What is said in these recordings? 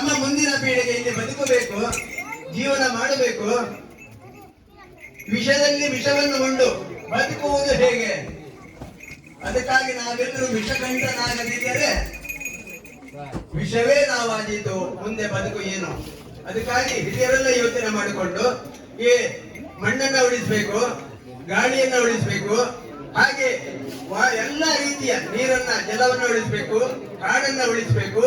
ನಮ್ಮ ಮುಂದಿನ ಪೀಳಿಗೆ ಇಲ್ಲಿ ಬದುಕಬೇಕು, ಜೀವನ ಮಾಡಬೇಕು. ವಿಷದಲ್ಲಿ ವಿಷವನ್ನು ಉಂಡು, ಬದುಕುವುದು ಹೇಗೆ? ಅದಕ್ಕಾಗಿ ನಾವೆಲ್ಲರೂ ವಿಷಕಂಠನಾಗದಿದ್ದರೆ ವಿಷವೇ ನಾವಾದೀತು ಮುಂದೆ ಬದುಕು ಏನು? ಅದಕ್ಕಾಗಿ ಹಿರಿಯರೆಲ್ಲ ಯೋಚನೆ ಮಾಡಿಕೊಂಡು ಈ ಮಣ್ಣನ್ನ ಉಳಿಸಬೇಕು, ಗಾಳಿಯನ್ನ ಉಳಿಸಬೇಕು, ಹಾಗೆ ಎಲ್ಲ ರೀತಿಯ ನೀರನ್ನ, ಜಲವನ್ನ ಉಳಿಸಬೇಕು, ಕಾಡನ್ನ ಉಳಿಸ್ಬೇಕು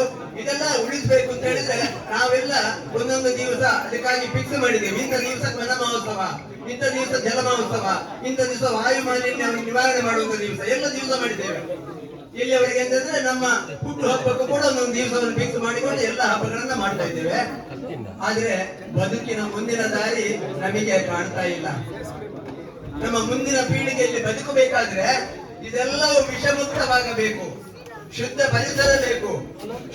ಉಳಿಸ್ಬೇಕು ಅಂತ ಹೇಳಿದ್ರೆ ನಾವೆಲ್ಲ ಒಂದೊಂದು ದಿವಸ ಅದಕ್ಕಾಗಿ ಫಿಕ್ಸ್ ಮಾಡಿದ್ದೇವೆ. ಇಂಥ ದಿವಸ ವನ ಮಹೋತ್ಸವ, ಇಂಥ ದಿವಸ ಜಲ ಮಹೋತ್ಸವ, ಇಂಥ ದಿವಸ ವಾಯು ಮಾಲಿನ್ಯವನ್ನು ನಿವಾರಣೆ ಮಾಡುವಂತ ದಿವಸ, ಎಲ್ಲ ದಿವಸ ಮಾಡಿದ್ದೇವೆ. ಇಲ್ಲಿಯವರೆಗೆ ಅಂತಂದ್ರೆ ನಮ್ಮ ಹುಟ್ಟು ಹಬ್ಬಕ್ಕೂ ಕೂಡ ಒಂದೊಂದು ದಿವಸವನ್ನು ಫಿಕ್ಸ್ ಮಾಡಿಕೊಂಡು ಎಲ್ಲ ಹಬ್ಬಗಳನ್ನ ಮಾಡ್ತಾ ಇದ್ದೇವೆ. ಆದ್ರೆ ಬದುಕಿನ ಮುಂದಿನ ದಾರಿ ನಮಗೆ ಕಾಣ್ತಾ ಇಲ್ಲ. ನಮ್ಮ ಮುಂದಿನ ಪೀಳಿಗೆಯಲ್ಲಿ ಬದುಕಬೇಕಾದ್ರೆ ಇದೆಲ್ಲವೂ ವಿಷಮುಕ್ತವಾಗಬೇಕು. ಶುದ್ಧ ಪರಿಸರ ಬೇಕು.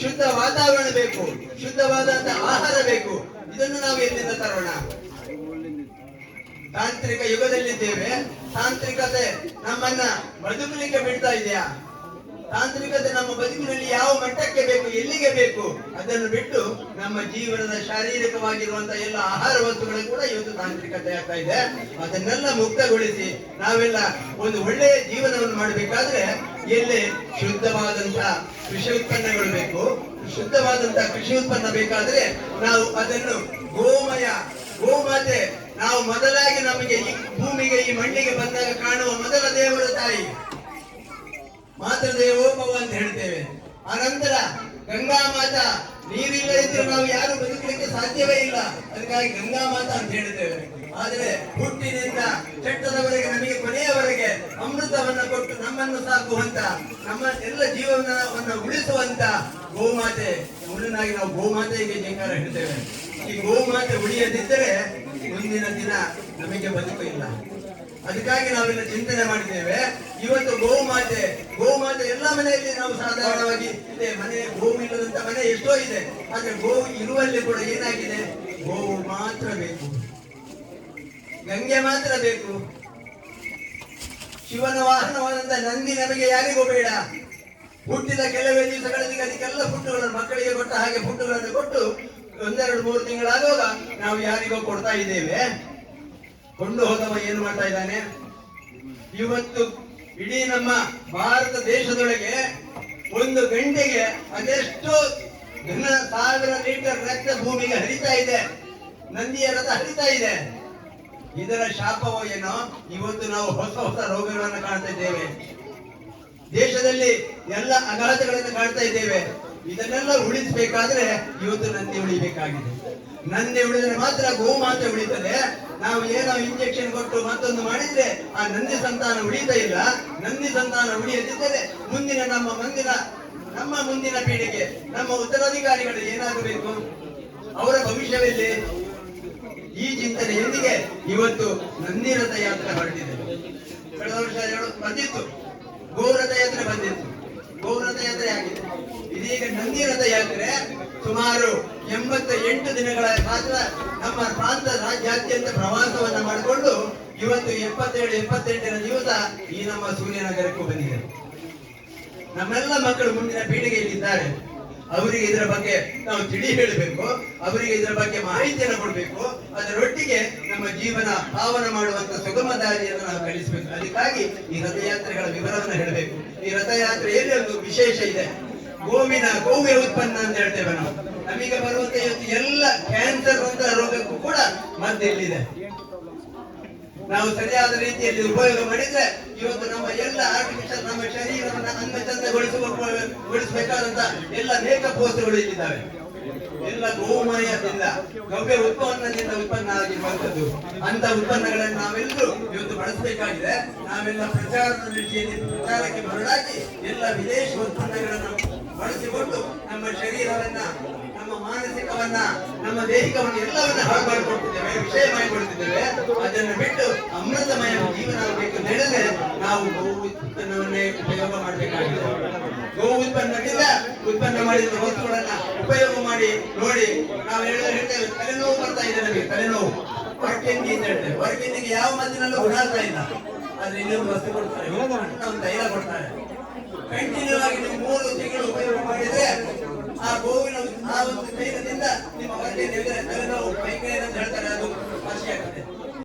ಶುದ್ಧ ವಾತಾವರಣ ಬೇಕು. ಶುದ್ಧವಾದಂತಹ ಆಹಾರ ಬೇಕು. ಇದನ್ನು ನಾವು ಎಲ್ಲಿಂದ ತರೋಣ. ತಾಂತ್ರಿಕ ಯುಗದಲ್ಲಿದ್ದೇವೆ. ತಾಂತ್ರಿಕತೆ ನಮ್ಮನ್ನ ಬದುಕಲಿಕ್ಕೆ ಬಿಡ್ತಾ ಇದೆಯಾ? ತಾಂತ್ರಿಕತೆ ನಮ್ಮ ಬದುಕಿನಲ್ಲಿ ಯಾವ ಮಟ್ಟಕ್ಕೆ ಬೇಕು, ಎಲ್ಲಿಗೆ ಬೇಕು, ಅದನ್ನು ಬಿಟ್ಟು ನಮ್ಮ ಜೀವನದ ಶಾರೀರಿಕವಾಗಿರುವಂತಹ ಎಲ್ಲ ಆಹಾರ ವಸ್ತುಗಳು ಕೂಡ ಇವತ್ತು ತಾಂತ್ರಿಕತೆ ಆಗ್ತಾ ಇದೆ. ಅದನ್ನೆಲ್ಲ ಮುಕ್ತಗೊಳಿಸಿ ನಾವೆಲ್ಲ ಒಂದು ಒಳ್ಳೆಯ ಜೀವನವನ್ನು ಮಾಡಬೇಕಾದ್ರೆ ಎಲ್ಲಿ ಶುದ್ಧವಾದಂತಹ ಕೃಷಿ ಉತ್ಪನ್ನಗಳು ಬೇಕು. ಶುದ್ಧವಾದಂತಹ ಕೃಷಿ ಉತ್ಪನ್ನ ಬೇಕಾದ್ರೆ ನಾವು ಅದನ್ನು ಗೋಮಯ, ಗೋಮಾತೆ, ನಾವು ಮೊದಲಾಗಿ ನಮಗೆ ಈ ಭೂಮಿಗೆ, ಈ ಮಣ್ಣಿಗೆ ಬಂದಾಗ ಕಾಣುವ ಮೊದಲ ದೇವರ ತಾಯಿ. ಮಾತೃ ದೇವೋಪವ ಅಂತ ಹೇಳ್ತೇವೆ. ಅನಂತರ ಗಂಗಾ ಮಾತಾ, ನೀರಿಲ್ಲದಿದ್ರೆ ನಾವು ಯಾರು ಬದುಕಲಿಕ್ಕೆ ಸಾಧ್ಯವೇ ಇಲ್ಲ. ಅದಕ್ಕಾಗಿ ಗಂಗಾ ಮಾತಾ ಅಂತ ಹೇಳ್ತೇವೆ. ಆದ್ರೆ ಹುಟ್ಟಿನಿಂದ ಕೆಟ್ಟದವರೆಗೆ, ನಮಗೆ ಕೊನೆಯವರೆಗೆ ಅಮೃತವನ್ನ ಕೊಟ್ಟು ನಮ್ಮನ್ನು ಸಾಕುವಂತ, ನಮ್ಮ ಎಲ್ಲ ಜೀವನವನ್ನು ಉಳಿಸುವಂತ ಗೋಮಾತೆ ಮೊದಲನಾಗಿ ನಾವು ಗೋಮಾತೆಗೆ ಜಂಕಾರ ಹೇಳ್ತೇವೆ. ಈ ಗೋಮಾತೆ ಉಳಿಯದಿದ್ದರೆ ಮುಂದಿನ ದಿನ ನಮಗೆ ಬದುಕು ಇಲ್ಲ. ಅದಕ್ಕಾಗಿ ನಾವೆಲ್ಲ ಚಿಂತನೆ ಮಾಡಿದ್ದೇವೆ. ಇವತ್ತು ಗೋಮಾತೆ ಗೋಮಾತೆ ಎಲ್ಲ ಮನೆಯಲ್ಲಿ ನಾವು ಸಾಧಾರಣವಾಗಿ ಇದೆ. ಮನೆ, ಗೋವು ಇಲ್ಲದಂತ ಮನೆ ಎಷ್ಟೋ ಇದೆ. ಆದ್ರೆ ಗೋವು ಇರುವಲ್ಲಿ ಕೂಡ ಏನಾಗಿದೆ? ಗೋವು ಮಾತ್ರ ಬೇಕು. ಗಂಗೆ ಮಾತ್ರ ಬೇಕು. ಶಿವನ ವಾಹನವಾದಂತ ನಂದಿ ನಮಗೆ ಯಾರಿಗೂ ಬೇಡ. ಹುಟ್ಟಿದ ಕೆಲವೇ ದಿವಸಗಳಲ್ಲಿ ಅದಕ್ಕೆಲ್ಲ ಫುಡ್ಡುಗಳನ್ನು ಮಕ್ಕಳಿಗೆ ಕೊಟ್ಟ ಹಾಗೆ ಫುಡ್ಡುಗಳನ್ನು ಕೊಟ್ಟು ಒಂದೆರಡು ಮೂರು ತಿಂಗಳಾಗುವಾಗ ನಾವು ಯಾರಿಗೋ ಕೊಡ್ತಾ ಇದ್ದೇವೆ. ಕೊಂಡು ಹೋದವ ಏನು ಮಾಡ್ತಾ ಇದ್ದಾನೆ? ಇವತ್ತು ಇಡೀ ನಮ್ಮ ಭಾರತ ದೇಶದೊಳಗೆ ಒಂದು ಗಂಟೆಗೆ ಅದೆಷ್ಟು ಘನ ಸಾವಿರ ಲೀಟರ್ ರಕ್ತ ಭೂಮಿಗೆ ಹರಿತಾ ಇದೆ. ನಂದಿಯ ರಥ ಹರಿತಾ ಇದೆ. ಇದರ ಶಾಪವೋ ಏನೋ, ಇವತ್ತು ನಾವು ಹೊಸ ಹೊಸ ರೋಗಗಳನ್ನು ಕಾಣ್ತಾ ಇದ್ದೇವೆ. ದೇಶದಲ್ಲಿ ಎಲ್ಲ ಅಗಾಧಗಳನ್ನು ಕಾಣ್ತಾ ಇದ್ದೇವೆ. ಇದನ್ನೆಲ್ಲ ಉಳಿಸಬೇಕಾದ್ರೆ ಇವತ್ತು ನಂದಿ ಉಳಿಬೇಕಾಗಿದೆ. ನಂದಿ ಉಳಿದ್ರೆ ಮಾತ್ರ ಗೋಮಾತೆ ಉಳಿತದೆ. ನಾವು ಏನೋ ಇಂಜೆಕ್ಷನ್ ಕೊಟ್ಟು ಮತ್ತೊಂದು ಮಾಡಿದ್ರೆ ಆ ನಂದಿ ಸಂತಾನ ಉಳಿತಾ ಇಲ್ಲ. ನಂದಿ ಸಂತಾನ ಉಳಿಯದಿದ್ದರೆ ಮುಂದಿನ ನಮ್ಮ ಮುಂದಿನ ನಮ್ಮ ಮುಂದಿನ ಪೀಳಿಗೆ, ನಮ್ಮ ಉತ್ತರಾಧಿಕಾರಿಗಳು ಏನಾಗಬೇಕು? ಅವರ ಭವಿಷ್ಯದಲ್ಲಿ ಈ ಚಿಂತನೆಯೊಂದಿಗೆ ಇವತ್ತು ನಂದಿರಥ ಯಾತ್ರೆ ಹೊರಟಿದೆ. ಕಳೆದ ವರ್ಷ ಬಂದಿತ್ತು. ಗೋರಥ ಯಾತ್ರೆ ಬಂದಿತ್ತು. ಗೋರಥ ಯಾತ್ರೆ ಆಗಿದೆ ಇದೀಗ ನಂದಿರಥ ಯಾತ್ರೆ ಸುಮಾರು ಎಂಬತ್ತ ಎಂಟು ದಿನಗಳ ಕಾಲ ನಮ್ಮ ಪ್ರಾಂತ ರಾಜ್ಯಾದ್ಯಂತ ಪ್ರವಾಸವನ್ನ ಮಾಡಿಕೊಂಡು ಇವತ್ತು ಎಪ್ಪತ್ತೇಳು ಎಪ್ಪತ್ತೆಂಟರ ದಿವಸ ಈ ನಮ್ಮ ಸೂರ್ಯನಗರಕ್ಕೂ ಬಂದಿದೆ. ನಮ್ಮೆಲ್ಲ ಮಕ್ಕಳು ಮುಂದಿನ ಪೀಳಿಗೆಯಲ್ಲಿದ್ದಾರೆ. ಅವರಿಗೆ ಇದರ ಬಗ್ಗೆ ನಾವು ತಿಳಿ ಹೇಳಬೇಕು, ಅವರಿಗೆ ಇದರ ಬಗ್ಗೆ ಮಾಹಿತಿಯನ್ನು ಕೊಡಬೇಕು, ಅದರೊಟ್ಟಿಗೆ ನಮ್ಮ ಜೀವನ ಪಾವನ ಮಾಡುವಂತ ಸುಗಮ ದಾರಿಯನ್ನು ನಾವು ಕಲಿಸಬೇಕು. ಅದಕ್ಕಾಗಿ ಈ ರಥಯಾತ್ರೆಗಳ ವಿವರವನ್ನು ಹೇಳಬೇಕು. ಈ ರಥಯಾತ್ರೆಯಲ್ಲಿ ಒಂದು ವಿಶೇಷ ಇದೆ ಗೋವಿನ ಗೋವಿನ ಉತ್ಪನ್ನ ಅಂತ ಹೇಳ್ತೇವೆ ನಾವು. ನಮಗೆ ಬರುವಂತ ಎಲ್ಲ ಕ್ಯಾನ್ಸರ್ ಅಂತ ರೋಗಕ್ಕೂ ಕೂಡ ಮದ್ದು ಇಲ್ಲಿದೆ ನಾವು ಸರಿಯಾದ ರೀತಿಯಲ್ಲಿ ಉಪಯೋಗ ಮಾಡಿದ್ರೆ ಇವತ್ತು ನಮ್ಮ ಎಲ್ಲ ಆರ್ಟಿಫಿಷಿಯಲ್ ನಮ್ಮ ಶರೀರವನ್ನ ಅಂಗಚಂದಗೊಳಿಸುವ ಗೊಳಿಸಬೇಕಾದಂತ ಎಲ್ಲ ಮೇಕಪ್ ವಸ್ತುಗಳು ಇಲ್ಲಿದ್ದಾವೆ. ಎಲ್ಲ ಗೋಮಯದಿಂದ, ಗವ್ಯ ಉತ್ಪನ್ನದಿಂದ ಉತ್ಪನ್ನ ಆಗಿರುವಂತದ್ದು ಅಂತ ಉತ್ಪನ್ನಗಳನ್ನು ನಾವೆಲ್ಲರೂ ಇವತ್ತು ಬಳಸಬೇಕಾಗಿದೆ. ನಾವೆಲ್ಲ ಪ್ರಚಾರದ ರೀತಿಯಲ್ಲಿ ಪ್ರಚಾರಕ್ಕೆ ಹೊರಡಾಗಿ ಎಲ್ಲ ವಿದೇಶಿ ಉತ್ಪನ್ನಗಳನ್ನು ಬಳಸಿಕೊಂಡು ನಮ್ಮ ಶರೀರವನ್ನ ಮಾನಸಿಕವನ್ನ ನಮ್ಮ ದೈಹಿಕವನ್ನ ಎಲ್ಲವನ್ನ ಹಾಳು ಮಾಡಿಕೊಡ್ತಿದ್ದೇವೆ ವಿಷಯ ಮಾಡಿಕೊಡ್ತಿದ್ದೇವೆ ಅದನ್ನು ಬಿಟ್ಟು ಅಮೃತಮಯ ಜೀವನ ಬೇಕು ಹೇಳಿದ್ರೆ ನಾವು ಗೋ ಉತ್ಪನ್ನವನ್ನೇ ಉಪಯೋಗ ಮಾಡಬೇಕಾಗಿದೆ. ಗೋ ಉತ್ಪನ್ನದಿಂದ ಉತ್ಪನ್ನ ಮಾಡಿದ ವಸ್ತುಗಳನ್ನ ಉಪಯೋಗ ಮಾಡಿ, ನೋಡಿ, ನಾವು ಹೇಳಿದ್ರೆ ಹೇಳ್ತೇವೆ, ತಲೆನೋವು ಬರ್ತಾ ಇದೆ ನಮಗೆ, ತಲೆನೋವು. ವರ್ಕಿಂಗ್ ಅಂತ ಹೇಳ್ತೇವೆ. ವರ್ಕಿಂಗ್ ಯಾವ ಮದ್ದಿನಲ್ಲೂ ಗುಣಾಗ್ತಾ ಇಲ್ಲ. ಆದ್ರೆ ಇನ್ನೊಂದು ವಸ್ತು ಕೊಡ್ತಾರೆ. ಒಂದು ತೈಲ ಕೊಡ್ತಾರೆ. ಕಂಟಿನ್ಯೂ ಆಗಿ ನೀವು ಮೂರು ತಿಂಗಳು ಉಪಯೋಗ ಮಾಡಿದ್ರೆ ಆ ಗೋವಿನ, ಆ ಒಂದು ನಿಮ್ಮ ಹೊಟ್ಟೆ ತಲೆನೋವು ಮೈಕೈ ಅಂತ ಹೇಳ್ತಾರೆ ಅದು ವಾಸಿಯಾಗ್ತದೆ